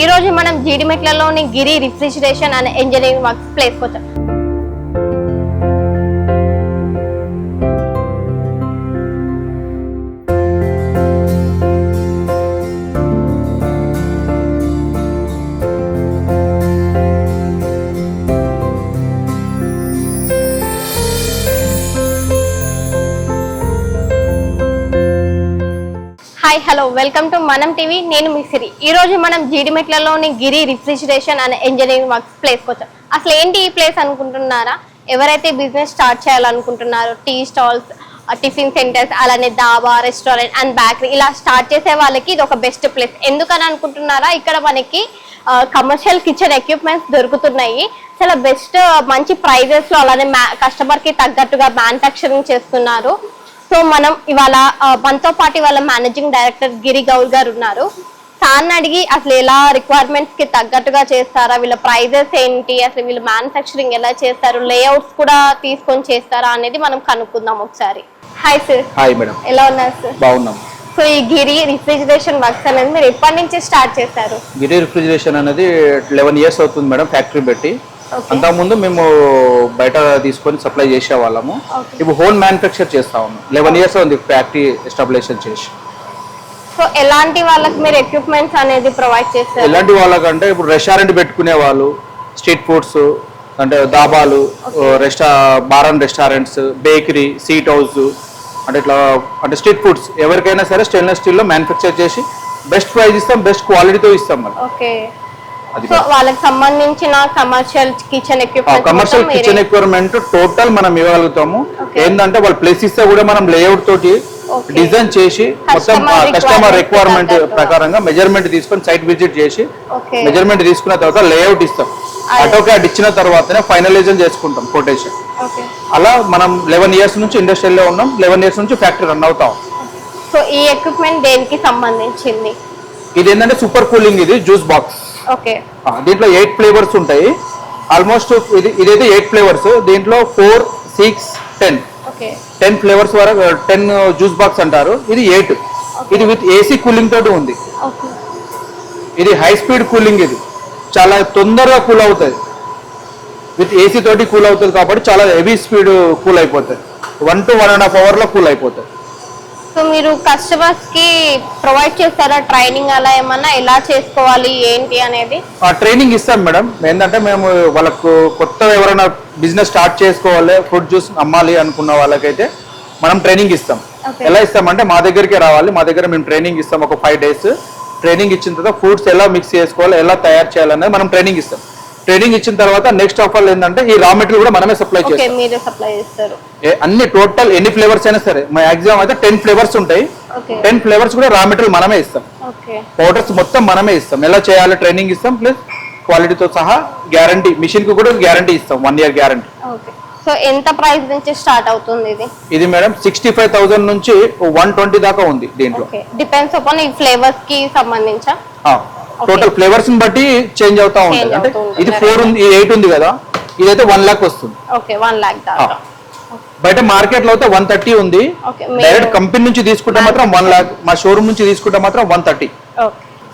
ఈ రోజు మనం జీడిమెట్లలోని Giri refrigeration and engineering works place వచ్చాం. వెల్కమ్ టు మనం టీవీ నేను మీ సిరి. ఈ రోజు మనం జీడిమెట్లలోని Giri refrigeration and engineering works place వచ్చాం. అసలు ఏంటి ఈ ప్లేస్ అనుకుంటున్నారా? ఎవరైతే బిజినెస్ స్టార్ట్ చేయాలనుకుంటున్నారో టీ స్టాల్స్ టిఫిన్ సెంటర్స్ అలానే దాబా రెస్టారెంట్ అండ్ బేకరీ ఇలా స్టార్ట్ చేసే వాళ్ళకి ఇది ఒక బెస్ట్ ప్లేస్ ఎందుకని అనుకుంటున్నారా? ఇక్కడ మనకి కమర్షియల్ కిచెన్ ఎక్విప్మెంట్స్ దొరుకుతున్నాయి. చాలా బెస్ట్ మంచి ప్రైజెస్లో అలానే కస్టమర్కి తగ్గట్టుగా మ్యానుఫ్యాక్చరింగ్ చేస్తున్నారు. సో మనం ఇవాళ మనతో పాటు వాళ్ళ మేనేజింగ్ డైరెక్టర్ గిరి గౌల్ గారు ఉన్నారు. సార్ని అడిగి అసలు ఎలా రిక్వైర్మెంట్స్కి తగ్గట్టుగా చేస్తారా? వీళ్ళ ప్రైజెస్ ఏంటి? అసలు వీళ్ళు మ్యానుఫ్యాక్చరింగ్ ఎలా చేస్తారు? లేఅవుట్స్ కూడా తీసుకొని చేస్తారా అనేది మనం కనుక్కుందాం ఒకసారి. హాయ్ సార్ హాయ్ మేడం ఎలా ఉన్నారు సార్ బాగున్నాం. సో ఈ గిరి రిఫ్రిజిరేషన్ వర్క్స్ అనేది మీరు ఎప్పటి నుంచి స్టార్ట్ చేశారు గిరి రిఫ్రిజిరేషన్ అనేది లెవెన్ ఇయర్స్ అవుతుంది మేడం ఫ్యాక్టరీ పెట్టి. అంతకుముందు మేము బయట తీసుకొని సప్లై చేసే వాళ్ళము. ఇప్పుడు హోల్ మ్యానుఫ్యాక్చర్ చేస్తా ఉన్నాం. లెవెన్ ఇయర్స్ ఉంది ఫ్యాక్టరీ ఎస్టాబ్లిషన్ చేసి. సో ఎలాంటి వాళ్ళకి మీరు ఎక్విప్మెంట్స్ అనేది ప్రొవైడ్ చేస్తారు ఎలాంటి వాళ్ళకంటే ఇప్పుడు రెస్టారెంట్ పెట్టుకునే వాళ్ళు స్ట్రీట్ ఫుడ్స్ అంటే దాబాలు resto bar and restaurants bakery seat house అంటే ఇట్లా అంటే స్ట్రీట్ ఫుడ్స్ ఎవరికైనా సరే స్టెయిన్లెస్ స్టీల్లో మ్యానుఫ్యాక్చర్ చేసి బెస్ట్ ప్రైస్ ఇస్తాం బెస్ట్ క్వాలిటీతో ఇస్తాం మనం. ఓకే వాళ్ళకి సంబంధించిన commercial kitchen equipment commercial kitchen equipment total మనం ఇవ్వగలుగుతాము. ఏంటంటే వాళ్ళు ప్లేస్ ఇస్తే కూడా మనం లేఅవుట్ తోటి. డిజైన్ చేసి మొత్తం కస్టమర్ రిక్వైర్మెంట్. ప్రకారంగా మెజర్మెంట్ తీసుకొని సైట్ విజిట్ చేసి మెజర్మెంట్ తీసుకున్న తర్వాత లేఅవుట్ ఇస్తాం. అదే. ఆటో క్యాడ్ ఇచ్చిన తర్వాతనే ఫైనలైజేషన్ చేసుకుంటాం కొటేషన్ అలా మనం లెవెన్ ఇయర్స్ నుంచి ఇండస్ట్రీలో ఉన్నాం లెవెన్ ఇయర్స్ నుంచి ఫ్యాక్టరీ రన్ అవుతాం. సో ఈ ఎక్విప్మెంట్ దేనికి సంబంధించింది? ఇది ఏంటంటే సూపర్ కూలింగ్ ఇది జ్యూస్ బాక్స్ ఓకే. దీంట్లో ఎయిట్ ఫ్లేవర్స్ ఉంటాయి. ఆల్మోస్ట్ ఇది ఇదైతే ఎయిట్ ఫ్లేవర్స్. దీంట్లో four six ten. Ten flavours వరకు టెన్ జ్యూస్ బాక్స్ అంటారు. ఇది ఎయిట్. ఇది విత్ ఏసీ కూలింగ్ తోటి ఉంది. ఇది హై స్పీడ్ కూలింగ్ ఇది. చాలా తొందరగా కూల్ అవుతుంది విత్ ఏసీ తోటి కూల్ అవుతుంది కాబట్టి చాలా హెవీ స్పీడ్ కూల్ అయిపోతుంది one to one and half అవర్లో కూల్ అయిపోతుంది సో మీరు కస్టమర్స్కి ప్రొవైడ్ చేస్తారా? ట్రైనింగ్ అలా ఏమన్నా? ఎలా చేసుకోవాలి? ఏంటి అనేది? ఆ ట్రైనింగ్ ఇస్తాం మేడం. ఏంటంటే మేము వాళ్ళకు కొత్త ఎవరైనా బిజినెస్ స్టార్ట్ చేసుకోవాలి ఫుడ్ జ్యూస్ అమ్మాలి అనుకున్న వాళ్ళకైతే మనం ట్రైనింగ్ ఇస్తాం. ఎలా ఇస్తామంటే మా దగ్గరికి రావాలి. మా దగ్గర మేము ట్రైనింగ్ ఇస్తాం ఒక ఫైవ్ డేస్ ట్రైనింగ్ ఇచ్చిన తర్వాత ఫుడ్స్ ఎలా మిక్స్ చేసుకోవాలి ఎలా తయారు చేయాలనేది మనం ట్రైనింగ్ ఇస్తాం. ట్రైనింగ్ ఇచ్చిన తర్వాత నెక్స్ట్ ఆఫర్ ఏంటంటే ఈ రా మెటీరియల్ కూడా మనమే సప్లై చేస్తాం. మీరే సప్లై చేస్తారు. ఏ- అన్ని టోటల్ ఎన్ని ఫ్లేవర్స్ అయినా సరే మా ఎగ్జామ్ అయితే టెన్ ఫ్లేవర్స్ ఉంటాయి. ఓకే టెన్ ఫ్లేవర్స్ కూడా రా మెటీరియల్ మనమే ఇస్తాం. ఓకే పౌడర్స్ మొత్తం మనమే ఇస్తాం. ఎలా చేయాలో ట్రైనింగ్ ఇస్తాం ప్లస్ క్వాలిటీతో సహా గ్యారంటీ మిషన్కు కూడా గ్యారంటీ ఇస్తాం one year guarantee okay so ఎంత ప్రైస్ నుంచి స్టార్ట్ అవుతుంది ఇది? ఇది మేడం సిక్స్టీ ఫైవ్ థౌసండ్ నుంచి వన్ ట్వంటీ దాకా ఉంది దీంట్లో. ఓకే డిపెండ్స్ అపాన్ ఈ ఫ్లేవర్స్కి సంబంధించా? టోటల్ ఫ్లేవర్స్ని బట్టి చేంజ్ అవుతా ఉంటుంది. అంటే. ఇది ఫోర్ ఉంది ఎయిట్ ఉంది కదా ఇదైతే వన్ లాక్ వస్తుంది. ఓకే వన్ లాక్ దాకా. బయట మార్కెట్లో అయితే వన్ థర్టీ ఉంది. డైరెక్ట్ కంపెనీ నుంచి తీసుకుంటే మాత్రం వన్ లాక్ మా షోరూమ్ నుంచి తీసుకుంటే మాత్రం వన్ థర్టీ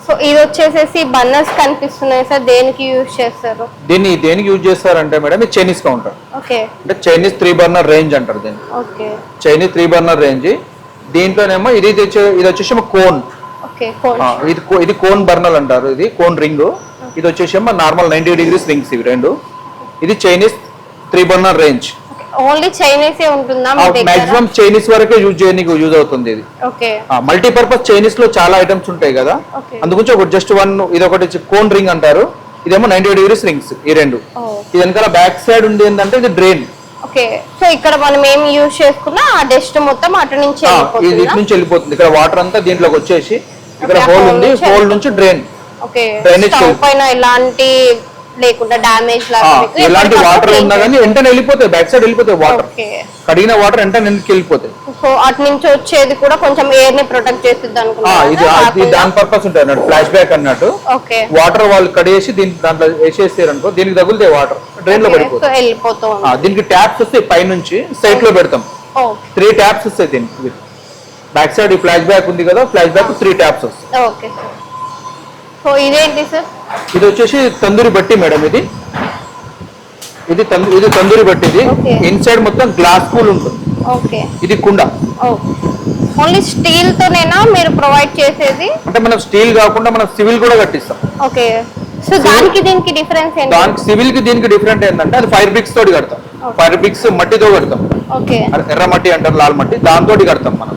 సో ఇది వచ్చేసేసి బన్నర్స్ కనిపిస్తున్నాయి సార్. దేనికి యూజ్ చేస్తారు? దీన్ని దేనికి యూజ్ చేస్తారంటే మేడం ఇది చైనీస్ కౌంటర్ ఓకే అంటే చైనీస్ త్రీ బర్నర్ రేంజ్ అంటారు దీన్ని. Okay Chinese three burner range దీంట్లోనేమో ఇది ఇది వచ్చేసి కోన్ ఇది ఇది కోన్ బర్నల్ అంటారు ఇది కోన్ రింగ్ ఇది వచ్చేసి నార్మల్ నైన్టీ డిగ్రీస్ రింగ్స్ ఇవి రెండు. ఇది Chinese three burner range only చైనీసే ఉంటుందా మాక్సిమం చైనీస్ వరకే యూజ్ చేయడానికి యూజ్ అవుతుంది ఇది. ఓకే. మల్టీపర్పస్ చైనీస్లో చాలా ఐటమ్స్ ఉంటాయి కదా. అందుగురించి ఒక జస్ట్ వన్ ఇది ఒకటి కోన్ రింగ్ అంటారు. ఇదేమో నైన్టీ డిగ్రీస్ రింగ్స్ ఈ రెండు. ఇది వెనకాల బ్యాక్ సైడ్ ఉంది ఏంటంటే ఇది డ్రైన్ ఓకే సో ఇక్కడ మనం ఏం యూజ్ చేసుకున్నా ఆ డస్ట్ మొత్తం అటు నుంచి ఇది నుంచి వెళ్ళిపోతుంది. ఇక్కడ వాటర్ అంతా దీంట్లోకి వచ్చేసి ఇక్కడ హోల్ ఉంది హోల్ నుంచి డ్రైన్ ఓకే స్టవ్ పైన ఎలాంటి లేకుండా ఎలాంటి వాటర్ ఉన్నా కానీ వెంటనే వెళ్ళిపోతాయి బ్యాక్ సైడ్ వెళ్ళిపోతాయి వాటర్ కడిగిన వాటర్ వెంటనే వెనక్కి వెళ్ళిపోతాయి. సో అటు నుంచి వచ్చేది కూడా కొంచెం ఎయిర్ని ప్రొటెక్ట్ చేస్తుంది దాని పర్పస్ ఉంటుంది అన్నట్టు ఫ్లాష్ బ్యాక్ అన్నట్టు. ఓకే. వాటర్ వాళ్ళు కడిగేసి దీని దాంట్లో వేసేసారు అనుకో దీనికి తగులుతాయి వాటర్ డ్రైన్లో ఆ, దీనికి ట్యాప్స్ వస్తాయి పై నుంచి సైడ్లో పెడతాం. త్రీ ట్యాప్స్ వస్తాయి దీనికి. బ్యాక్ సైడ్ ఈ ఫ్లాష్ బ్యాక్ ఉంది కదా ఫ్లాష్ బ్యాక్ త్రీ ట్యాప్స్ వస్తాయి ఓకే సో ఇదేంటి సార్ ఇది వచ్చేసి తందూరి బట్టి మేడం ఇది. ఇది ఇది తందూరి బట్టి ఇది. ఇన్సైడ్ మొత్తం గ్లాస్ కూల్ ఉంటుంది. ఓకే ఇది కుండ. ఓన్లీ స్టీల్ తోనేనా మీరు ప్రొవైడ్ చేసేది? అంటే మనం స్టీల్ కాకుండా మనం సివిల్ కూడా కట్టిస్తాం. ఓకే సో దానికి దీనికి డిఫరెన్స్ ఏంటి? దానికి సివిల్కి దీనికి డిఫరెంట్ ఏంటంటే అది ఫైర్ బ్రిక్స్ తోటి కడతాం. ఫైర్ బ్రిక్స్ మట్టితో కడతాం. ఎర్ర మట్టి అంటారు లాల్ మట్టి దాంతో కడతాం మనం.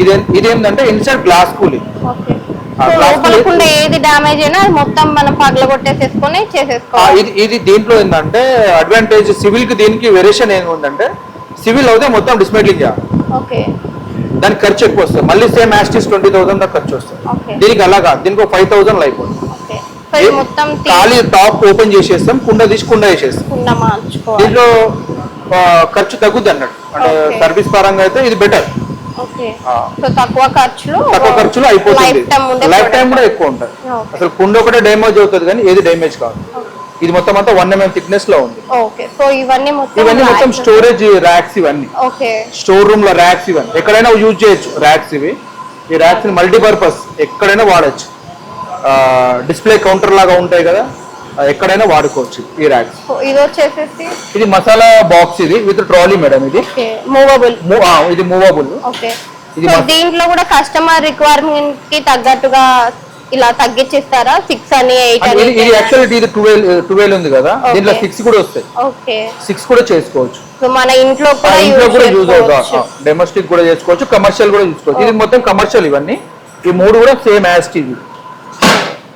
ఇది ఇదేంటంటే ఇన్సైడ్ గ్లాస్ కూల్ ఏది డ్యామేజ్ అయినా అది మొత్తం మనం పగలగొట్టేసేసుకొని చేసేసుకోవాలి. ఇది ఇది దీంట్లో ఏంటంటే అడ్వాంటేజ్ సివిల్కి దీనికి వేరియేషన్ ఏముందంటే సివిల్ అయితే మొత్తం డిస్మెట్లింగ్ చేయాలి. ఓకే దానికి ఖర్చు ఎక్కువ వస్తుంది. మళ్ళీ సేమ్ యాస్టిస్ ట్వంటీ థౌసండ్ దాకా ఖర్చు వస్తుంది. దీనికి అలా కాదు. దీనికి ఒక ఫైవ్ థౌసండ్ అయిపోతుంది మొత్తం ఖాళీ టాప్ ఓపెన్ చేసేస్తాం కుండ తీసి కుండ వేసేస్తాం. మార్చుకోవాలి. దీంట్లో ఖర్చు తగ్గుద్ది అన్నట్టు. అంటే. సర్వీస్ పరంగా అయితే ఇది బెటర్. తక్కువ ఖర్చులో తక్కువ ఖర్చులో అయిపోతుంది. Life time. కూడా ఎక్కువ ఉంటుంది. అసలు కుండ ఒకటే డ్యామేజ్ అవుతుంది కానీ ఏది డ్యామేజ్ కాదు. ఇది మొత్తం అంతా వన్ ఎంఎం థిక్నెస్లో ఉంది. సో ఇవన్నీ మొత్తం ఇవన్నీ మొత్తం. స్టోరేజ్ ర్యాక్స్ ఇవన్నీ. స్టోర్ రూమ్లో ర్యాక్స్ ఇవన్నీ. ఎక్కడైనా యూజ్ చేయొచ్చు ర్యాక్స్ ఇవి. ఈ ర్యాక్స్ మల్టీపర్పస్ ఎక్కడైనా వాడచ్చు. డిస్ప్లే కౌంటర్ లాగా ఉంటాయి కదా ఎక్కడైనా వాడుకోవచ్చు ఈ ర్యాక్స్. ఇది వచ్చేసేసి? ఇది మసాలా బాక్స్ ఇది విత్ ట్రాలీ మేడం ఇది. మూవబుల్. ఇది మూవబుల్. ఓకే. దీంట్లో కూడా కస్టమర్ రిక్వైర్మెంట్కి తగ్గట్టుగా ఇలా తగ్గించిస్తారా? సిక్స్ అని ఎయిట్ అని ఇది యాక్చువల్లీ ఇది ట్వెల్వ్ ట్వెల్వ్ ఉంది కదా. దీంట్లో సిక్స్ కూడా వస్తాయి. ఓకే. సిక్స్ కూడా చేసుకోవచ్చు. సో మన ఇంట్లో కూడా ఇంట్లో యూజ్ కూడా యూజ్ అవుతా. డొమెస్టిక్ కూడా చేసుకోవచ్చు కమర్షియల్ కూడా చూసుకోవచ్చు. ఇది మొత్తం కమర్షియల్ ఇవన్నీ. ఈ మూడు కూడా సేమ్ యాస్ట్ ఇది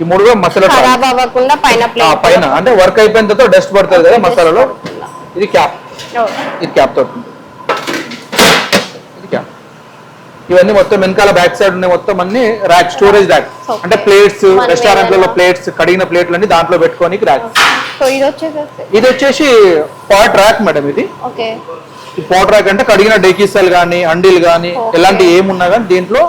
ఈ మూడు కూడా మసాలా ట్రాలీ. ఖరాబ్ అవ్వకుండా పైన అంటే వర్క్ అయిపోయిన తర్వాత డస్ట్ పడుతుంది కదా మసాలాలో. ఇది క్యాప్. ఇది క్యాప్ తోటి. ఇది క్యాప్. ఇవన్నీ మొత్తం వెనకాల బ్యాక్ సైడ్ ఉన్నాయి మొత్తం అన్ని ర్యాక్ స్టోరేజ్ ర్యాక్. అంటే ప్లేట్స్ రెస్టారెంట్లలో ప్లేట్స్ కడిగిన ప్లేట్లు అన్ని దాంట్లో పెట్టుకోనికి ర్యాక్ ఇది వచ్చేసి పాట్ ర్యాక్ మేడం ఇది. ఈ పాట్ ర్యాక్ అంటే కడిగిన డెకీసాలు కానీ అండీలు కానీ. ఎలాంటి ఏమున్నా కానీ దీంట్లో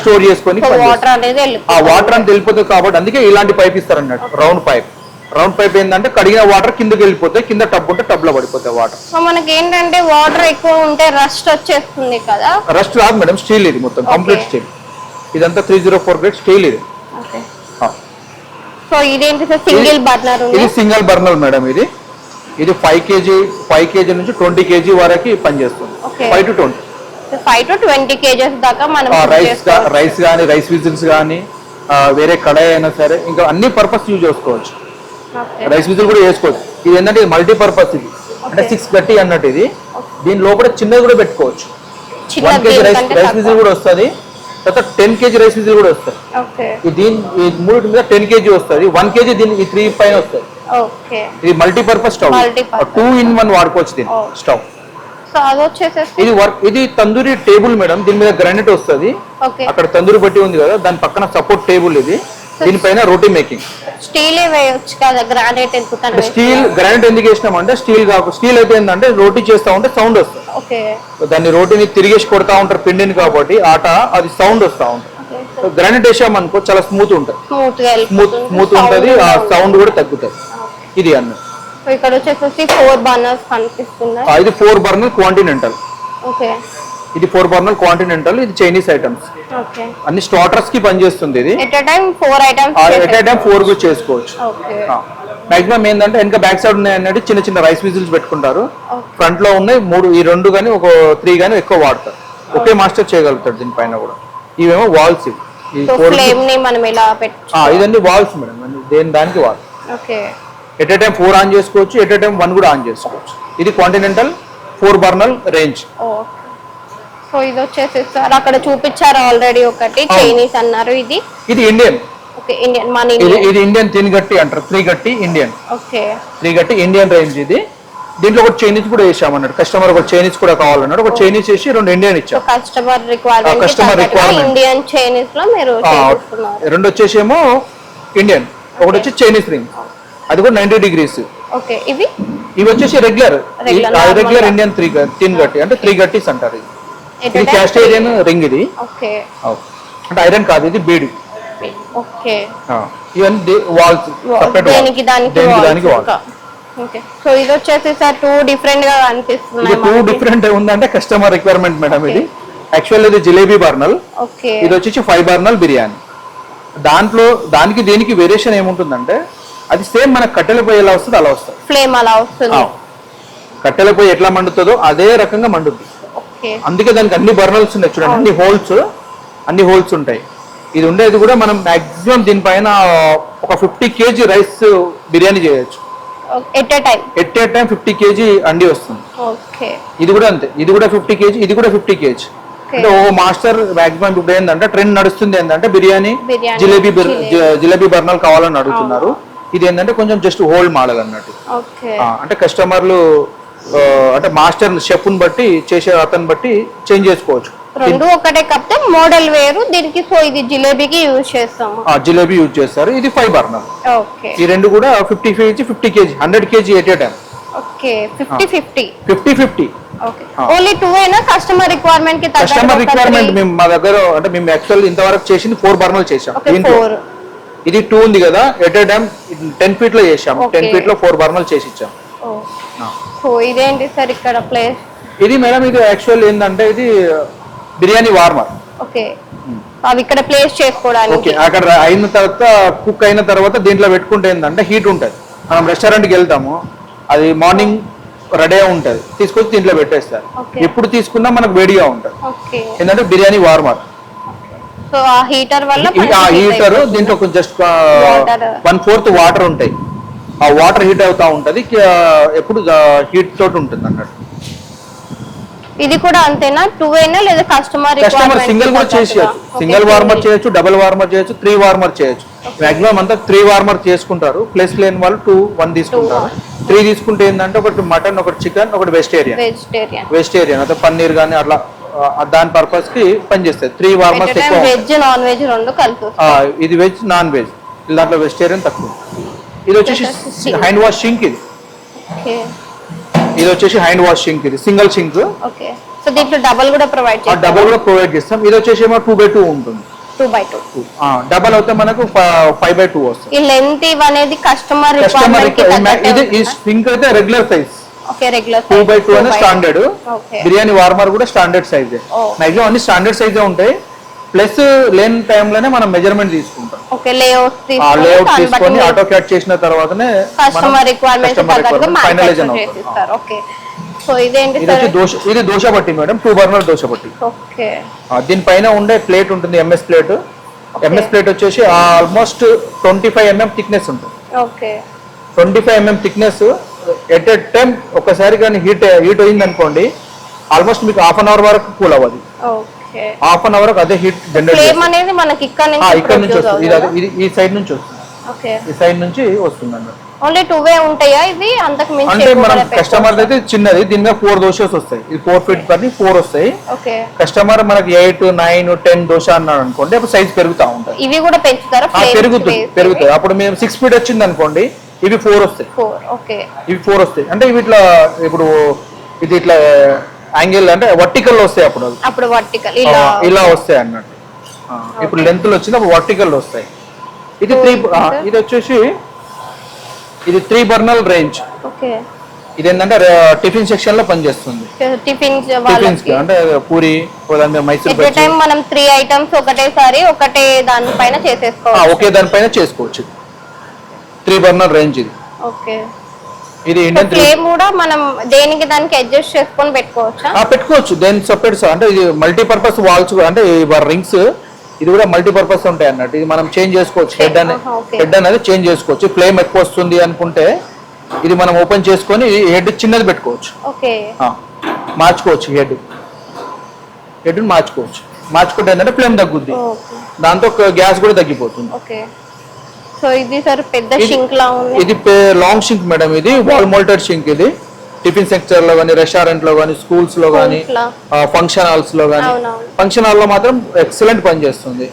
స్టోర్ చేసుకొని. వాటర్ అనేది ఆ వెళ్ళిపోతుంది. వాటర్ అని తెలిపోతుంది కాబట్టి అందుకే ఇలాంటి పైప్ ఇస్తారు అన్నట్టు రౌండ్ పైప్ రౌండ్ పైప్ ఏంటంటే కడిగిన వాటర్ కిందకి వెళ్ళిపోతాయి కింద టబ్ ఉంటే టబ్లో పడిపోతాయి వాటర్ సో మనకి ఏంటంటే వాటర్ ఎక్కువ ఉంటే రస్ట్ వచ్చేస్తుంది కదా రస్ట్ రాదు మేడం స్టీల్ ఇది మొత్తం కంప్లీట్. స్టీల్ ఇదంతా three zero four grade steel ఇది. సో ఇదేంటి సార్ సింగిల్ బర్నర్ ఇది సింగిల్ బర్నర్ మేడం ఇది ఇది ఫైవ్ కేజీ ఫైవ్ కేజీ నుంచి ట్వంటీ కేజీ వరకు పనిచేస్తుంది. Five to twenty five to twenty KGs దాకా మనం cook రైస్. రైస్ కానీ రైస్ విజిల్స్ కానీ వేరే కడాయి అయినా సరే ఇంకా అన్ని పర్పస్ యూజ్ చేసుకోవచ్చు. రైస్ విజిల్ కూడా చేసుకోవచ్చు ఇది ఏంటంటే ఇది మల్టీపర్పస్ ఇది. అంటే. సిక్స్ గట్టి అన్నట్టు ఇది. దీని లోపల చిన్నది కూడా పెట్టుకోవచ్చు. One KG rice rice. Whistle కూడా వస్తుంది. తర్వాత టెన్ కేజీ రైస్ విజిల్ కూడా వస్తుంది. దీని మూడు మీద టెన్ కేజీ వస్తుంది. వన్ కేజీ దీని ఈ త్రీ పైన వస్తుంది. ఇది multipurpose stove. Two in one వాడుకోవచ్చు దీన్ని. స్టవ్ సో అది వచ్చేసేసి. ఇది వర్క్ ఇది తందూరి టేబుల్ మేడం దీని మీద గ్రానైట్ వస్తుంది. అక్కడ తందూరి బట్టి ఉంది కదా దాని పక్కన సపోర్ట్ టేబుల్ ఇది. దీనిపైన రోటీ మేకింగ్. స్టీల్ వేయొచ్చు కదా గ్రానైట్ స్టీల్ గ్రానైట్ ఎందుకు వేసినాం అంటే స్టీల్ కాకు స్టీల్ అయితే ఏంటంటే రోటీ చేస్తా ఉంటే సౌండ్ వస్తుంది. ఓకే. దాన్ని రోటీని తిరిగేసి కొడతా ఉంటారు పిండిని కాబట్టి ఆట అది సౌండ్ వస్తా ఉంటుంది. గ్రానైట్ వేసామనుకో చాలా స్మూత్ ఉంటుంది. స్మూత్ స్మూత్ ఉంటుంది ఆ సౌండ్ కూడా తగ్గుతుంది. ఇది అన్న సో ఇక్కడ వచ్చేసేసి ఫోర్ బర్నర్స్ కనిపిస్తున్నాయి. ఇది ఫోర్ బర్నర్ కాంటినెంటల్ ఓకే ఇది ఫోర్ బర్నర్ కాంటినెంటల్ ఇది చైనీస్ ఐటమ్స్ ఓకే అన్ని స్టార్టర్స్కి పనిచేస్తుంది ఇది. At time four items at time four కూడా చేసుకోవచ్చు. ఓకే మాక్సిమం ఏంటంటే వెనక బ్యాక్ సైడ్ ఉన్నాయి అన్నట్టు చిన్న చిన్న రైస్ విజిల్స్ పెట్టుకుంటారు. ఫ్రంట్లో ఉన్నాయి మూడు ఈ రెండు కానీ ఒక త్రీ కానీ ఎక్కువ వాడతారు. ఒకే మాస్టర్ చేయగలుగుతాడు దీనిపైన కూడా. ఇవేమో వాల్స్ ఇవి. ఇదన్నీ వాల్స్ మేడం దేని దానికి wall okay at a time four on చేసుకోవచ్చు ఎట్ ఏ టైం వన్ కూడా ఆన్ చేసుకోవచ్చు. ఇది continental four burner range so ఇది వచ్చేసి సార్ అక్కడ చూపించారు ఆల్రెడీ ఒకటి. చైనీస్ అన్నారు ఇది. ఇది ఇండియన్ ఇండియన్ మన ఇది ఇండియన్ తిన్ గట్టి అంటారు త్రీ గట్టి ఇండియన్ ఓకే త్రీ గట్టి ఇండియన్ రేంజ్ ఇది. దీంట్లో ఒక చైనీస్ కూడా వేసామన్నాడు కస్టమర్ ఒక చైనీస్ కూడా కావాలన్నాడు ఒక చైనీస్ వేసి రెండు ఇండియన్ ఇచ్చాం. Customer requirement customer requirement. Indian చైనీస్లో మీరు చేస్తున్నారు రెండు వచ్చేసేమో ఇండియన్ ఒకటి వచ్చి చైనీస్ రింగ్ అది కూడా నైన్టీ డిగ్రీస్. ఓకే ఇవి? ఇవి వచ్చేసి రెగ్యులర్. రెగ్యులర్. ఇండియన్ త్రీ తిన్ గట్టి అంటే త్రీ గట్టీస్ అంటారు ఇది. ఇది క్యాస్టేరియన్ రింగ్ ఇది. ఓకే. అంటే ఐరన్ కాదు ఇది బీడి. ఓకే. ఇవన్నీ వాల్స్ సపరేట్ దేనికి దానికి దేనికి walls దానికి వాల్ ఇంకా. ఓకే. సో ఇది వచ్చేసి సార్ టూ డిఫరెంట్గా ఇది అనిపిస్తున్నాయి టూ. డిఫరెంట్ ఉందంటే కస్టమర్ రిక్వైర్మెంట్ మేడం ఇది. యాక్చువల్ ఇది జిలేబీ బర్నల్. ఇది వచ్చేసి ఫైవ్ బర్నల్ బిర్యానీ. దాంట్లో దానికి దేనికి వేరియేషన్ ఏముంటుందంటే అది సేమ్ మన కట్టెల పొయ్యి ఎలా వస్తుంది అలా వస్తుంది. ఫ్లేమ్ అలా వస్తుంది. కట్టెల పొయ్యి ఎట్లా మండుతుందో అదే రకంగా మండుద్ది. అందుకే దానికి అన్ని బర్నల్స్ ఉన్నాయి చూడండి అన్ని హోల్స్ అన్ని హోల్స్ ఉంటాయి. ఇది ఉండేది కూడా మనం మాక్సిమం దీనిపైన ఒక ఫిఫ్టీ కేజీ రైస్ బిర్యానీ చేయొచ్చు. At a time? At a time fifty KG అండి వస్తుంది. ఇది కూడా అంతే. ఇది కూడా ఫిఫ్టీ కేజీ ఇది కూడా ఫిఫ్టీ కేజీ. అంటే ఓ మాస్టర్ మాక్సిమం ఇప్పుడు ఏంటంటే ట్రెండ్ నడుస్తుంది ఏంటంటే బిర్యానీ జిలేబీ జిలేబీ బర్నల్ కావాలని అడుగుతున్నారు. ఇది ఏంటంటే కొంచెం జస్ట్ హోల్డ్ మోడల్ అన్నట్టు. అంటే కస్టమర్లు అంటే మాస్టర్ షెఫ్ని బట్టి చేసే అతను బట్టి చేంజ్ చేసుకోవచ్చు. రెండు ఒకటే కప్తే మోడల్ వేరు దీనికి సో ఇది జిలేబీకి యూజ్ చేస్తాము. ఆ, జిలేబీ యూజ్ చేస్తారు. ఇది ఫైవ్ బర్నర్ ఈ రెండు కూడా fifty KG fifty KG hundred KG at a time okay fifty fifty fifty fifty okay. Only two అయినా కస్టమర్ రిక్వైర్మెంట్కి కస్టమర్ రిక్వైర్మెంట్ మేము మా దగ్గర అంటే మేము యాక్చువల్ ఇంతవరకు చేసింది ఫోర్ బర్నర్లు చేసాం. ఇది టూ ఉంది కదా ఎట్ ఏ టైం టెన్ ఫీట్లో చేసాం. టెన్ ఫీట్లో ఫోర్ బర్నర్లు చేసి ఇచ్చాం. సో ఇదేంటి సార్ ఇక్కడ ప్లేస్ ఇది మేడం ఇది యాక్చువల్ ఏంటంటే ఇది బిర్యానీ వార్మర్ ఓకే అవి ఇక్కడ ప్లేస్ ఓకే చేసుకోవడానికి అక్కడ అయిన తర్వాత కుక్ అయిన తర్వాత దీంట్లో పెట్టుకుంటే ఏంటంటే హీట్ ఉంటుంది. మనం రెస్టారెంట్కి వెళ్తాము అది మార్నింగ్ రెడీ ఉంటుంది. తీసుకొచ్చి దీంట్లో పెట్టేస్తారు. ఎప్పుడు తీసుకున్నా మనకు వేడిగా ఉంటుంది. ఓకే ఏంటంటే బిర్యానీ వార్మర్ సో ఆ హీటర్ వల్ల ఈ- ఆ హీటర్ దీంట్లో కొంచెం జస్ట్. వన్ ఫోర్త్ వాటర్ ఉంటాయి. ఆ వాటర్ హీట్ అవుతా ఉంటది ఎప్పుడు హీట్ తోటి ఉంటుంది అన్నట్టు. ఇది కూడా అంతేనా? టూ అయినా లేదా కస్టమర్ కస్టమర్ సింగిల్ కూడా చేసేయచ్చు సింగిల్ వార్మర్ చేయొచ్చు. డబుల్ వార్మర్ చేయొచ్చు త్రీ వార్మర్ చేయొచ్చు మాక్సిమం అంతా త్రీ వార్మర్ చేసుకుంటారు. ప్లస్ లేని వాళ్ళు టూ వన్ తీసుకుంటారు. త్రీ తీసుకుంటే ఏంటంటే ఒకటి మటన్ ఒకటి చికెన్ ఒకటి వెజిటేరియన్ వెజిటేరియన్ వెజిటేరియన్ అంటే పన్నీర్ కానీ అట్లా దాని పర్పస్కి పనిచేస్తాయి. త్రీ వార్మర్స్ ఎక్కువ. వెజ్ నాన్ వెజ్ రెండు కలిపి. ఆ, ఇది వెజ్ నాన్ వెజ్ దాంట్లో వెజిటేరియన్ తక్కువ. ఇది వచ్చేసి. హ్యాండ్ వాష్ షింక్ ఇది. ఇది వచ్చేసి హ్యాండ్ వాష్ షింక్ ఇది. సింగిల్ షింక్ ఓకే సో దీంట్లో డబల్ కూడా ప్రొవైడ్ చేస్తాం. డబల్ కూడా ప్రొవైడ్ చేస్తాం. ఇది వచ్చేసి ఏమో టూ బై టూ ఉంటుంది. టూ బై టూ డబల్ అయితే మనకు ఫైవ్ బై టూ వస్తుంది. ఈ లెంత్ ఇవనేది కస్టమర్ కస్టమర్ ఇది ఈ సింక్ అయితే regular size two by two అనే స్టాండర్డ్ బిర్యానీ వార్మర్ కూడా స్టాండర్డ్ సైజే. మాక్సిమం అన్ని స్టాండర్డ్ సైజే ఉంటాయి. ప్లస్ లేని టైంలోనే మనం మెజర్మెంట్ తీసుకుంటాం. ఓకే లేఅవుట్ తీసుకొని ఆటో క్యాట్ చేసిన తర్వాతనే customer requirement finalize okay so ఇదేంటి ఇది దోశ ఇది దోశ బట్టి madam. Two burner dosa okay ఆ, దీనిపైన ఉండే ప్లేట్ ఉంటుంది ఎంఎస్ ప్లేట్ ఎంఎస్ ప్లేట్ వచ్చేసి almost twenty five MM thickness ఉంటుంది. Okay twenty five mm thickness at a time ఒకసారి కానీ హీట్ హీట్ అయింది అనుకోండి ఆల్మోస్ట్ మీకు హాఫ్ అన్ అవర్ వరకు కూల్ అవ్వదు. హాఫ్ అన్ అవర్ అదే హీట్ జనరేట్ అనేది మనకి ఇక్కడ నుంచి ఇక్కడ నుంచి ప్రొడ్యూస్ వస్తుంది. ఇది అదే- ఇది ఈ సైడ్ నుంచి వస్తుంది. ఈ సైడ్ నుంచి వస్తుంది అన్నమాట ఓన్లీ టూ వే ఉంటాయా ఇవి అంతకు మించి అంటే మనం? కస్టమర్ అయితే చిన్నది దీని మీద ఫోర్ దోశస్ వస్తాయి. ఇది ఫోర్ ఫీట్ పని ఫోర్ వస్తాయి. కస్టమర్ మనకి ఎయిట్ నైన్ టెన్ దోశ అన్నాడు అనుకోండి అప్పుడు సైజ్ పెరుగుతా ఉంటుంది ఇవి కూడా పెంచుతారా? పెరుగుతుంది పెరుగుతుంది. అప్పుడు మేము సిక్స్ ఫీట్ వచ్చింది అనుకోండి ఇవి ఫోర్ వస్తాయి. ఫోర్ ఓకే ఇవి ఫోర్ వస్తాయి. అంటే ఇవి ఇట్లా ఇప్పుడు ఇది ఇట్లా యాంగిల్ అంటే వర్టికల్ వస్తాయి అప్పుడు. అప్పుడు వర్టికల్ ఇలా ఇలా వస్తాయి అన్నట్టు. ఇప్పుడు లెంత్ వచ్చినప్పుడు వర్టికల్ వస్తాయి. ఇది త్రీ ఇది వచ్చేసి ఇది త్రీ బర్నల్ రేంజ్ ఓకే ఇది ఏంటంటే టిఫిన్ సెక్షన్లో పనిచేస్తుంది. టిఫిన్ టిఫిన్స్ అంటే పూరి మైసూర్ టైం మనం త్రీ ఐటమ్స్ ఒకటేసారి ఒకటే దానిపైన ఆ, చేసేసుకోవాలి ఒకే దానిపైన చేసుకోవచ్చు. త్రీ బర్నర్ రేంజ్ ఇది. ఓకే. ఇది ఫ్లేమ్ కూడా మనం దేనికి దానికి అడ్జస్ట్ చేసుకొని పెట్టుకోవచ్చా? పెట్టుకోవచ్చు. దేని సపరేట్ అంటే ఇది మల్టీపర్పస్ వాల్స్ అంటే రింగ్స్ ఇది కూడా మల్టీపర్పస్ ఉంటాయి అన్నట్టు. ఇది మనం చేంజ్ చేసుకోవచ్చు. హెడ్ అనే ఆహా, okay. హెడ్ అనేది చేంజ్ చేసుకోవచ్చు. ఫ్లేమ్ ఎక్కువ వస్తుంది అనుకుంటే ఇది మనం ఓపెన్ చేసుకొని హెడ్ చిన్నది పెట్టుకోవచ్చు. మార్చుకోవచ్చు హెడ్ హెడ్ మార్చుకోవచ్చు. మార్చుకుంటే ఏంటంటే ఫ్లేమ్ తగ్గుద్ది. దాంతో గ్యాస్ కూడా తగ్గిపోతుంది. సో ఇది సార్ పెద్ద షింక్ లా ఉంది. ఇది లాంగ్ షింక్ మేడం ఇది వాల్ మోల్టెడ్ షింక్ ఇది. టిఫిన్ సెక్టర్లో కానీ రెస్టారెంట్లో కానీ స్కూల్స్లో. కానీ. ఫంక్షన్ హాల్స్లో కానీ. ఫంక్షన్ హాల్లో మాత్రం ఎక్సలెంట్ పని చేస్తుంది.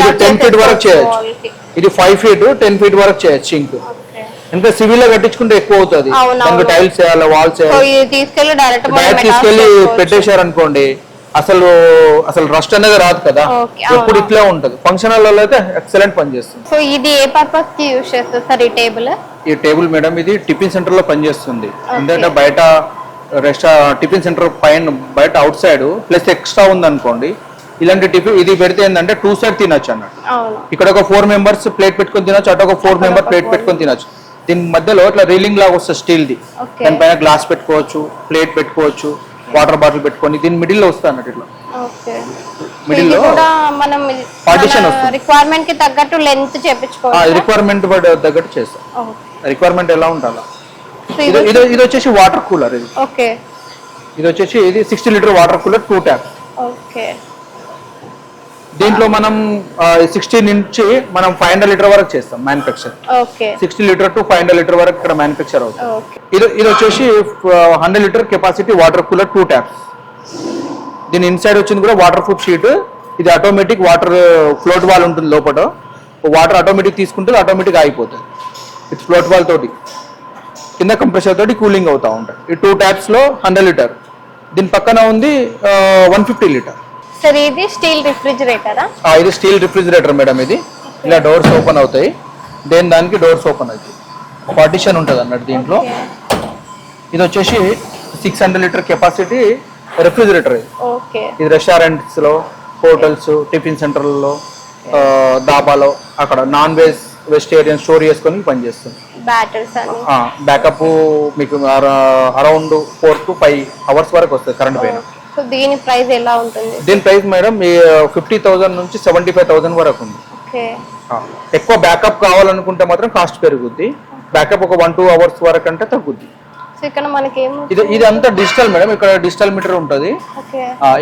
ఇది టెన్ ఫీట్ వరకు చేయొచ్చు. ఇది ఫైవ్ ఫీట్ టెన్ ఫీట్ వరకు చేయొచ్చు షింక్ ఇంకా సివిల్లో కట్టించుకుంటే ఎక్కువ అవుతుంది. టైల్స్ చేయాలి వాల్స్ చేయాలి తీసుకెళ్ళి పెట్టేశారు అనుకోండి అసలు అసలు రస్ట్ అనేది రాదు కదా. ఎప్పుడు అవును. ఇట్లే ఉంటది. ఫంక్షన్ హాల్ అయితే ఎక్సలెంట్ పని చేస్తుంది. సో ఇది ఏ పర్పస్కి యూజ్ చేస్తారు సార్ ఈ టేబుల్ ఈ టేబుల్ మేడం ఇది టిఫిన్ సెంటర్లో పనిచేస్తుంది ఎందుకంటే బయట రెస్టా టిఫిన్ సెంటర్ పైన బయట అవుట్ సైడ్ ప్లస్ ఎక్స్ట్రా ఉంది అనుకోండి ఇలాంటి టిఫిన్ ఇది పెడితే ఏంటంటే టూ సైడ్ తినొచ్చు అన్నట్టు. ఇక్కడ ఒక ఫోర్ మెంబర్స్ ప్లేట్ పెట్టుకొని తినొచ్చు అటు ఒక ఫోర్ మెంబర్ ప్లేట్ పెట్టుకొని తినొచ్చు. దీని మధ్యలో ఇట్లా రీలింగ్ లాగా వస్తుంది స్టీల్ది దానిపైన గ్లాస్ పెట్టుకోవచ్చు ప్లేట్ పెట్టుకోవచ్చు. వాటర్ బాటిల్ పెట్టుకొని దీని మిడిల్లో వస్తుంది అన్నట్టు ఇట్లా. ఇది లో కూడా మనం partition వస్తుంది. రిక్వైర్మెంట్కి తగ్గట్టు లెంత్ చేపించుకోవాలి రిక్వైర్మెంట్ తగ్గట్టు చేస్తాం. రిక్వైర్మెంట్ ఎలా ఉండాలా? ఇది ఇది వచ్చేసి వాటర్ కూలర్ ఇది. ఓకే. ఇది వచ్చేసి ఇది sixty litre water cooler two tap okay. దీంట్లో మనం సిక్స్టీ నుంచి మనం ఫైవ్ హండ్రెడ్ లీటర్ వరకు చేస్తాం manufacture sixty litre to five hundred litre వరకు ఇక్కడ మ్యానుఫ్యాక్చర్ అవుతుంది. ఇది ఇది వచ్చేసి hundred litre capacity water cooler two taps దీని ఇన్సైడ్ వచ్చింది కూడా వాటర్ ప్రూఫ్ షీట్ ఇది ఆటోమేటిక్ వాటర్ ఫ్లోట్ వాల్ ఉంటుంది లోపల వాటర్ ఆటోమేటిక్ తీసుకుంటే ఆటోమేటిక్ ఆగిపోతుంది. ఇది ఫ్లోట్ వాల్ తోటి. కింద కంప్రెషర్ తోటి కూలింగ్ అవుతా ఉంటాయి ఈ టూ ట్యాప్స్లో హండ్రెడ్ లీటర్. దీని పక్కన ఉంది వన్ ఫిఫ్టీ లీటర్. సరే ఇది స్టీల్ రిఫ్రిజిరేటరా? ఇది స్టీల్ రిఫ్రిజిరేటర్ మేడం ఇది. ఇలా డోర్స్ ఓపెన్ అవుతాయి. దేని దానికి డోర్స్ ఓపెన్ అవుతాయి. పార్టిషన్ ఉంటుంది అన్నట్టు దీంట్లో. ఇది వచ్చేసి six hundred litre capacity refrigerator ఇది. రెస్టారెంట్స్లో హోటల్స్ టిఫిన్ సెంటర్లలో దాబాలో అక్కడ నాన్ వెజ్ వెజిటేరియన్ స్టోర్ చేసుకొని పనిచేస్తుంది. బ్యాకప్ మీకు around four to five hours వరకు వస్తుంది కరెంట్ పైన. సో దీని ప్రైస్ ఎలా ఉంటుంది? దీని ప్రైస్ మేడం ఫిఫ్టీ థౌసండ్ నుంచి సెవెంటీ ఫైవ్ థౌసండ్ వరకు ఉంది. ఓకే. ఎక్కువ బ్యాకప్ కావాలనుకుంటే మాత్రం కాస్ట్ పెరుగుద్ది. బ్యాకప్ ఒక వన్ టూ అవర్స్ వరకు అంటే తగ్గుద్ది. సో ఇక్కడ మనకి ఏం ఇది ఇది అంతా డిజిటల్ మేడం ఇక్కడ డిజిటల్ మీటర్ ఉంటుంది.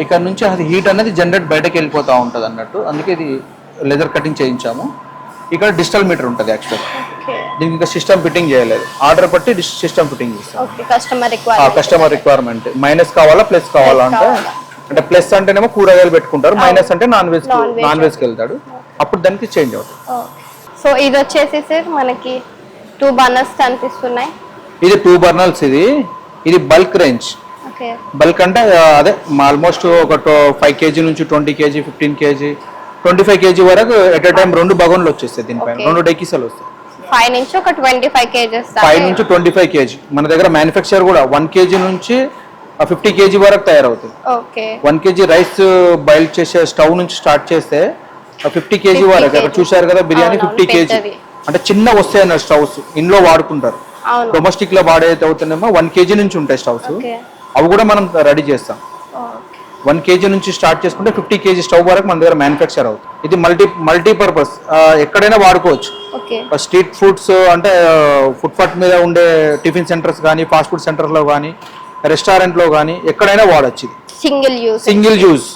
ఇక్కడ నుంచి అది హీట్ అనేది జనరేట్ బయటకు వెళ్ళిపోతా ఉంటుంది అన్నట్టు అందుకే ఇది లెదర్ కటింగ్ చేయించాము. ఇక్కడ డిజిటల్ మీటర్ ఉంటుంది యాక్చువల్ దీనికి ఇంకా సిస్టమ్ ఫిట్టింగ్ చేయలేదు. ఆర్డర్ బట్టి సిస్టమ్ ఫిట్టింగ్ చేస్తాం. కస్టమర్ రిక్వైర్మెంట్ మైనస్ కావాలా ప్లస్ కావాలా అంటే. అంటే ప్లస్ అంటేనేమో కూరగాయలు పెట్టుకుంటారు మైనస్ అంటే నాన్ వెజ్. నాన్ వెజ్కి వెళ్తాడు. అప్పుడు దానికి చేంజ్ అవుతుంది. సో ఇది వచ్చేసి సార్ మనకి టూ బర్నర్స్ కనిపిస్తున్నాయి. ఇది టూ బర్నల్స్ ఇది. ఇది బల్క్ రేంజ్ బల్క్ అంటే అదే ఆల్మోస్ట్ ఒక ఫైవ్ కేజీ నుంచి twenty KG fifteen KG twenty five KG వరకు ఎట్ టైం రెండు బగోన్లు వచ్చేస్తాయి దీనిపైన. రెండు డెకిసలు వస్తాయి. ఫైవ్ నుంచి ఒక ట్వంటీ ఫైవ్ కేజెస్ ఫైవ్ నుంచి ట్వంటీ ఫైవ్ కేజీ. మన దగ్గర మ్యానుఫ్యాక్చర్ కూడా వన్ కేజీ నుంచి ఫిఫ్టీ కేజీ వరకు తయారవుతుంది. వన్ కేజీ రైస్ బాయిల్ చేసే స్టవ్ నుంచి స్టార్ట్ చేస్తే ఫిఫ్టీ కేజీ 50 వరకు. అక్కడ. చూశారు కదా బిర్యానీ ఫిఫ్టీ కేజీ. అంటే చిన్న వస్తాయి అన్న స్టవ్స్. ఇంట్లో వాడుకుంటారు. డొమెస్టిక్లో వాడేది అవుతుందేమో వన్ కేజీ నుంచి ఉంటాయి స్టవ్స్. అవి కూడా మనం రెడీ చేస్తాం. వన్ కేజీ నుంచి స్టార్ట్ చేసుకుంటే ఫిఫ్టీ కేజీ స్టవ్ వరకు మన దగ్గర మ్యానుఫ్యాక్చర్ అవుతుంది. ఇది మల్టీ మల్టీపర్పస్ ఎక్కడైనా వాడుకోవచ్చు. స్ట్రీట్ ఫుడ్స్ అంటే ఫుట్పాత్ మీద ఉండే టిఫిన్ సెంటర్స్ కానీ ఫాస్ట్ ఫుడ్ సెంటర్లో కానీ రెస్టారెంట్లో కానీ ఎక్కడైనా వాడచ్చు ఇది. Single use single use.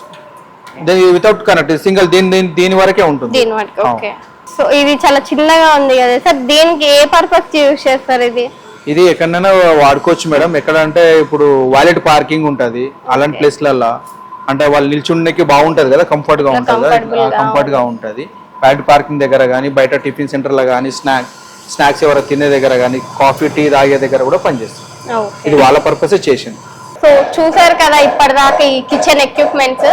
Without connect single దీని దీని దీని వరకే ఉంటుంది. దీని వరకు ఓకే. సో ఇది చాలా చిన్నగా ఉంది కదా సార్ దీనికి ఏ పర్పస్ యూస్ చేస్తారు ఇది? ఇది ఎక్కడైనా వాడుకోవచ్చు మేడం. ఎక్కడ అంటే ఇప్పుడు వాలెట్ పార్కింగ్ ఉంటుంది అలాంటి ప్లేస్లల్లో. అంటే వాళ్ళు నిల్చుండకి బాగుంటది కదా కంఫర్ట్గా ఉంటుంది కంఫర్ట్గా ఉంటుంది. వాలెట్ పార్కింగ్ దగ్గర కానీ బయట టిఫిన్ సెంటర్లో కానీ స్నాక్ స్నాక్స్ ఎవరైనా తినే దగ్గర కానీ కాఫీ టీ తాగే దగ్గర కూడా పనిచేస్తుంది. ఇది వాళ్ళ పర్పసే చేసింది. సో చూసారు కదా ఇప్పటిదాకా ఈ కిచెన్ ఎక్విప్మెంట్స్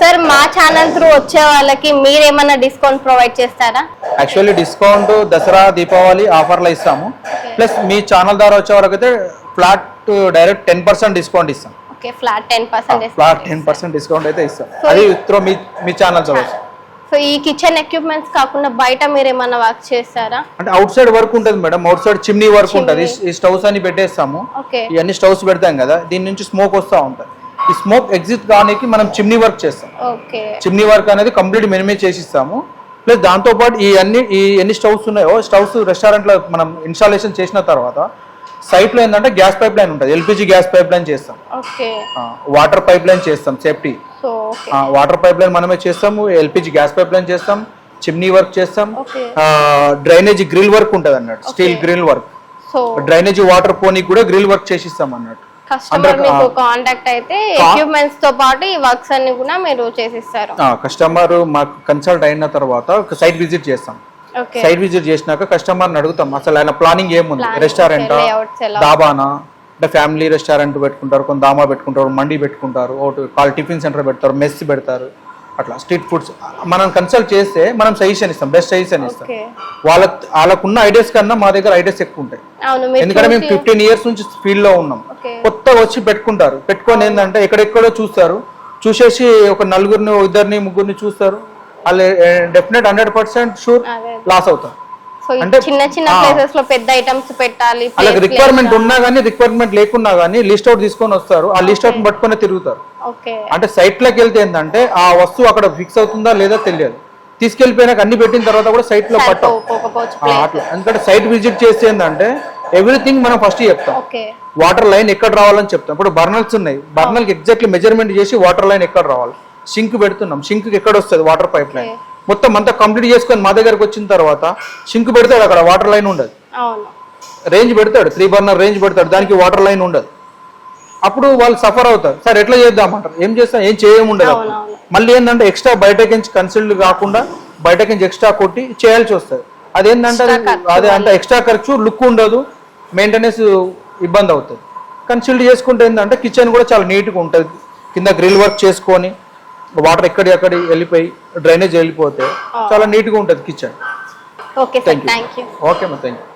సార్ మా ఛానల్ త్రూ వచ్చే వాళ్ళకి మీరు ఏమైనా డిస్కౌంట్ ప్రొవైడ్ చేస్తారా? యాక్చువల్లీ డిస్కౌంట్ దసరా దీపావళి ఆఫర్లు ఇస్తాము. ప్లస్ మీ ఛానల్ ద్వారా వచ్చే వరకు అయితే flat direct ten percent discount ఇస్తాం. Okay flat ten percentage flat ten percent discount అయితే ఇస్తాం. అది త్రో మీ మీ ఛానల్ ద్వారా సో ఈ కిచెన్ ఎక్విప్మెంట్స్ కాకుండా బయట మీరు ఏమైనా వర్క్ చేస్తారా? అంటే అవుట్ సైడ్ వర్క్ ఉంటుంది madam out side chimney work ఉంటుంది. ఈ స్టవ్స్ అన్ని పెట్టేస్తాము. ఇవన్నీ స్టవ్స్ పెడతాం కదా. దీని నుంచి స్మోక్ వస్తూ ఉంటుంది. ఈ స్మోక్ ఎగ్జిట్ కానికి మనం చిమ్నీ వర్క్ చేస్తాం. ఓకే. చిమ్నీ వర్క్ అనేది కంప్లీట్ మినిమైజ్ చేసి ఇస్తాము ప్లస్ దాంతోపాటు ఈ అన్ని ఈ ఎన్ని స్టవ్స్ ఉన్నాయో స్టవ్స్ రెస్టారెంట్లో మనం ఇన్స్టాలేషన్ చేసిన తర్వాత సైట్లో ఏంటంటే గ్యాస్ పైప్ లైన్ ఉంటుంది. ఎల్పిజి గ్యాస్ పైప్ లైన్ చేస్తాం. వాటర్ పైప్ లైన్ చేస్తాం సేఫ్టీ. వాటర్ పైప్ లైన్ మనమే చేస్తాము ఎల్పిజి గ్యాస్ పైప్ లైన్ చేస్తాం చిమ్నీ వర్క్ చేస్తాం డ్రైనేజ్ గ్రిల్ వర్క్ ఉంటుంది అన్నట్టు steel grill work. Drainage water పోనీకి కూడా గ్రిల్ వర్క్ చేసిస్తాం అన్నట్టు. కస్టమర్ Under- మీకు ఆ. కాంటాక్ట్ అయితే ఎక్విప్మెంట్స్తో పాటు ఈ వర్క్స్ అన్ని కూడా మీరు చేసిస్తారు. కస్టమర్ మాకు కన్సల్ట్ అయిన తర్వాత ఒక సైట్ విజిట్ చేస్తాం. సైట్ విజిట్ చేసినాక కస్టమర్ని అడుగుతాం. అసలు ఆయన ప్లానింగ్ ఏముంది? రెస్టారెంట్? దాబానా అంటే ఫ్యామిలీ రెస్టారెంట్ పెట్టుకుంటారు కొంత దామా పెట్టుకుంటారు మండి పెట్టుకుంటారు ఒకటి కాల్ టిఫిన్ సెంటర్ పెడతారు మెస్ పెడతారు. అట్లా స్ట్రీట్ ఫుడ్స్ మనం కన్సల్ట్ చేస్తే మనం సజెషన్ ఇస్తాం బెస్ట్ సజెషన్ ఇస్తాం. వాళ్ళ వాళ్ళకున్న ఐడియాస్ కన్నా మా దగ్గర ఐడియాస్ ఎక్కువ ఉంటాయి. ఎందుకంటే మేము ఫిఫ్టీన్ ఇయర్స్ నుంచి ఫీల్డ్లో ఉన్నాం. ఓకే కొత్తగా వచ్చి పెట్టుకుంటారు. పెట్టుకొని ఏంటంటే ఎక్కడెక్కడో చూస్తారు. చూసేసి ఒక నలుగురిని ఇద్దరిని ముగ్గురిని చూస్తారు. వాళ్ళు definite hundred percent sure loss అవుతారు. అంటే- చిన్న చిన్న. ప్లేసెస్లో పెద్ద ఐటమ్స్ పెట్టాలి వాళ్ళకి రిక్వైర్మెంట్ ఉన్నా కానీ రిక్వైర్మెంట్ లేకున్నా కానీ లిస్ట్ అవుట్ తీసుకొని వస్తారు. ఆ లిస్ట్ అవుట్ పట్టుకొని తిరుగుతారు. అంటే సైట్లోకి వెళ్తే ఏంటంటే ఆ వస్తువు అక్కడ ఫిక్స్ అవుతుందా లేదా తెలియదు. తీసుకెళ్ళిపోయినాక అన్ని పెట్టిన తర్వాత కూడా సైట్లో ఆ, అట్లా. ఎందుకంటే సైట్ విజిట్ చేస్తే ఏంటంటే ఎవ్రీథింగ్ మనం ఫస్ట్ చెప్తాం. వాటర్ లైన్ ఎక్కడ రావాలని చెప్తాం. ఇప్పుడు బర్నల్స్ ఉన్నాయి. బర్నల్ ఎగ్జాక్ట్లీ మెజర్మెంట్ చేసి వాటర్ లైన్ ఎక్కడ రావాలి? సింక్ పెడుతున్నాం. సింక్ ఎక్కడ వస్తుంది వాటర్ పైప్ లైన్. మొత్తం అంతా కంప్లీట్ చేసుకొని మా దగ్గరకు వచ్చిన తర్వాత సింక్ పెడతాడు అక్కడ వాటర్ లైన్ ఉండదు. రేంజ్ పెడతాడు త్రీ బర్నర్ రేంజ్ పెడతాడు దానికి వాటర్ లైన్ ఉండదు. అప్పుడు వాళ్ళు సఫర్ అవుతారు. సార్ ఎట్లా చేద్దామంటారు? ఏం చేస్తాం? ఏం చేయముండదు. మళ్ళీ ఏంటంటే ఎక్స్ట్రా బయటకించి కన్సల్ట్ కాకుండా బయటకించి ఎక్స్ట్రా కొట్టి చేయాల్సి వస్తుంది. అదేంటంటే అదే అంటే ఎక్స్ట్రా ఖర్చు లుక్ ఉండదు మెయింటెనెన్స్ ఇబ్బంది అవుతుంది. కన్సల్ట్ చేసుకుంటే ఏంటంటే కిచెన్ కూడా చాలా నీట్గా ఉంటుంది. కింద గ్రిల్ వర్క్ చేసుకొని వాటర్ ఎక్కడి వెళ్ళిపోయి డ్రైనేజ్ వెళ్ళిపోతే చాలా నీట్గా ఉంటుంది kitchen. Okay thank you okay మా థ్యాంక్ యూ